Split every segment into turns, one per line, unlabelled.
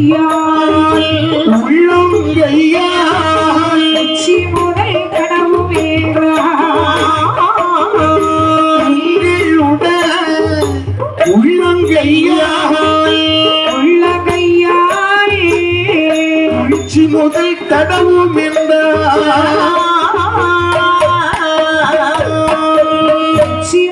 கையால்
உள்ளம் கையால்
லட்சுமுனை கடவும் உள்ளம்
கையால் உள்ள
கையால்.
உச்சி முதல் கடவும் என்றார்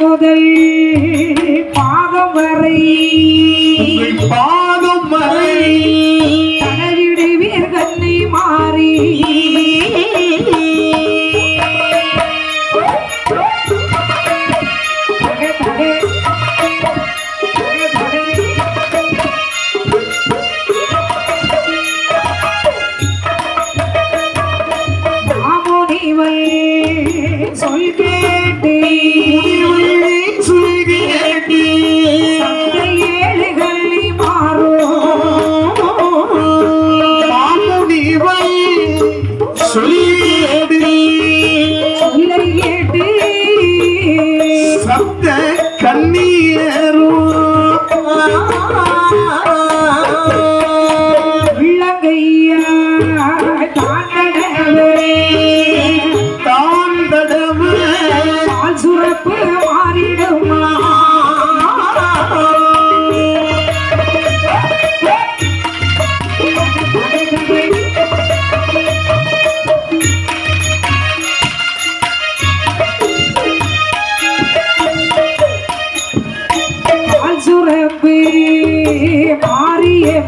முதல் பாகம் வரை
கண்ணீர்.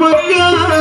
பக்கா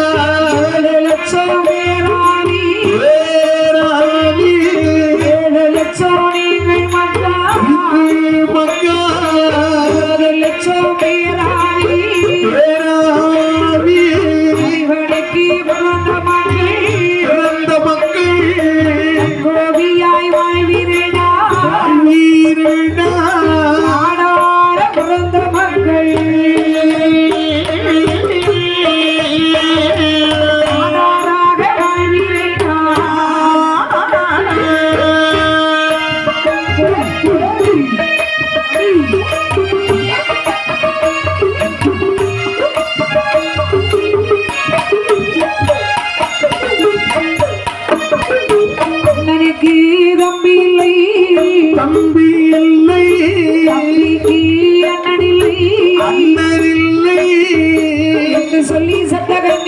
என்று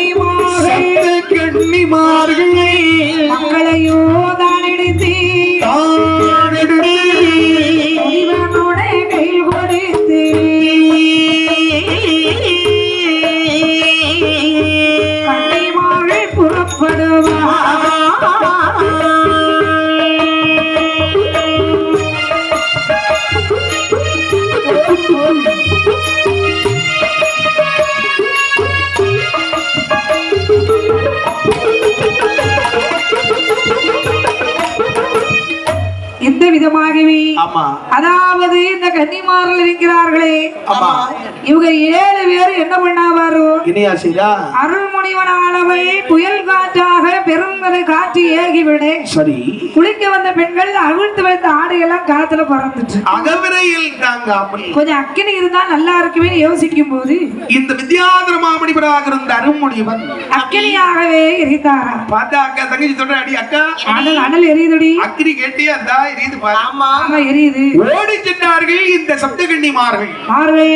அதாவது இந்த கன்னிமார்கள் இருக்கிறார்களே. இவங்க ஏழு பேர் என்ன பண்ணாவாரு?
செய்யா
அருள்மொழிவனானவள் புயல் காற்றாக காற்று ஏகிவிட
சரி.
குளிக்க வந்த பெண்கள் அவிழ்த்து வைத்த ஆடையெல்லாம் காத்துல பறந்துட்டு.
அகவிரையில் தாங்காமல்.
கொஞ்சம் அக்கினி இருந்தா நல்லா இருக்குமே யோசிக்கும் போது
இந்த வித்யாதர மாமணிபராக இருந்த அருண்மொழிவன்
அக்கினியாகவே எரித்தாரா
பார்த்தா அக்கா தங்கச்சி சொல்ற அடி அக்கா
அனல் அனல் எரியுதுடி.
அக்கினி கேட்டியா? அந்தா எரியுது
ஆமா.
ஆமா எரியுது.
ஓடி சென்றார்கள் இந்த சப்தகண்ணிமார்கள்
மாறுவே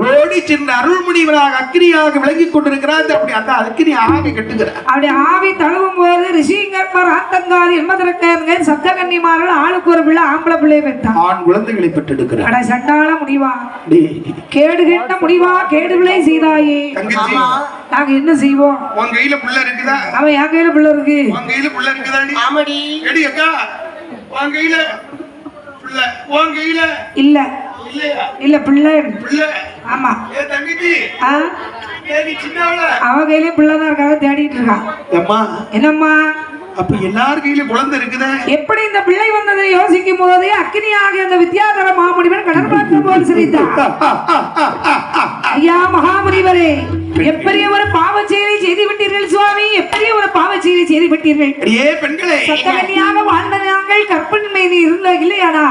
ஓடி சென்ற அருள்மொழிவராக அக்கினியாக விளங்கிக் கொண்டிருக்கிறார். அப்படி அந்த அக்கினி ஆவி கட்டுகிறார்.
அப்படி ஆவி தழுவும் போது ரிஷிங்கற்பர் ஆத்தங்கால் என்பதற்காக சப்தகன்னிமார்கள் ஆளுக்கு ஒரு பிள்ளை ஆம்பளை பிள்ளையை பெற்றான்.
ஆண் குழந்தைகளை பெற்றெடுக்கிறார்.
அட சண்டால முடிவா?
டேய்,
கேடு கெட்ட முடிவா? கேடு விளை செய்தாயே. நாங்க என்ன செய்வோம்?
உன் கையில புள்ள இருக்குதா?
அவன் என் கையில பிள்ளை இருக்கு.
உன் கையில புள்ள இருக்குதாடி
ஆமாடி.
எடி அக்கா. உன் கையில புள்ள. உன் கையில.
இல்ல.
இல்லையா?
இல்ல பிள்ளை.
புள்ள.
ஆமா.
ஏ
ஆ?
சின்னவள?
அவ கையிலயும் பிள்ளைதான் இருக்காத தேடிட்டு இருக்கான்
அம்மா
என்னம்மா?
அப்ப எல்லார் கையில குழந்தை இருக்குதே.
எப்படி இந்த பிள்ளை வந்ததை யோசிக்கும் போதே அக்னியாக அந்த வித்யாதர மாமுனிவன் கடல் பார்த்து போல் சிரித்தான் ஐயா மகாமுனிவரே எப்படிய ஒரு பாவச்செயலை செய்து விட்டீர்கள் சுவாமி? எப்படிய ஒரு பாவச்செயலை செய்து விட்டீர்கள்
அடியே பெண்களே.
சத்தகன்னியாக வாழ்ந்த நாங்கள் கற்பனை இருந்த இல்லையானா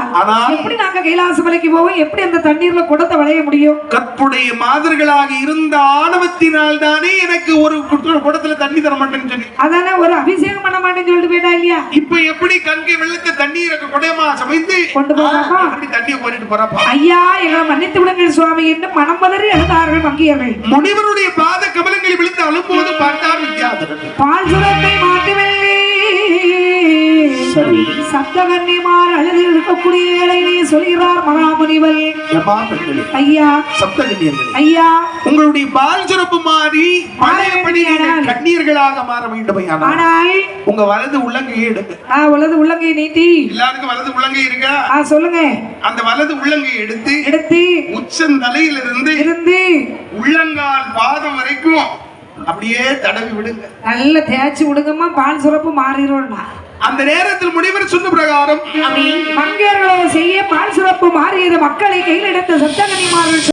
எப்படி நாங்க கைலாச மலைக்கு போவோம்? எப்படி அந்த தண்ணீர்ல குடத்தை வளைய முடியும்?
கற்புடைய மாதர்களாக இருந்த ஆணவத்தினால் தானே எனக்கு ஒரு குடத்துல தண்ணி தர மாட்டேன்னு சொல்லி.
அதானே ஒரு அபிஷேகம் பண்ண மாட்டேன்னு சொல்லிட்டு போயிட்டா இல்லையா?
இப்ப எப்படி கங்கை வெள்ளத்தை தண்ணீரை குடையமா சமைத்து
கொண்டு போகாமா
எப்படி தண்ணியை போட்டுட்டு போறப்பா?
ஐயா எங்களை மன்னித்து விடுங்கள் சுவாமி என்று மனம் பதறி எழுந்தார்கள் மங்கியர்கள்.
முனிவருடைய பாத கமலங்களை விழுந்து அழும்போது பார்த்தார் வித்யாதரன்.
பால் சுரத்தை மாட்டுவெள்ளி
சரி.
சப்தகன்னிமார் அழுது இருக்கக்கூடிய ஏழையிலே சொல்கிறார் மகாமுனிவர் ஐயா.
சப்தகன்னியர்களே
ஐயா.
உங்களுடைய பால் சுரப்பு மாறி நீங்கள்
ஆனால்.
கண்ணீர்களாக மாற வேண்டும் ஆனால். உங்க வலது உள்ளங்கையை எடுங்க.
ஆ உலது உள்ளங்கை நீட்டி.
எல்லாருக்கும் வலது உள்ளங்கை இருக்கா
ஆ சொல்லுங்க.
அந்த வலது உள்ளங்கை எடுத்து
எடுத்து.
உச்சந்தலையிலிருந்து
இருந்து.
உள்ளங்கால் பாதம் வரைக்கும் அப்படியே தடவி விடுங்க.
நல்ல தேய்ச்சி விடுங்கம்மா. பால் சுரப்பு மாறிடும்னா.
அந்த நேரத்தில் முனிவர் சொன்ன பிரகாரம்
மங்கையர்களோ செய்ய பால் சிறப்பு மாறியது மக்களை கையில் எடுத்த சத்தகனிமார்கள்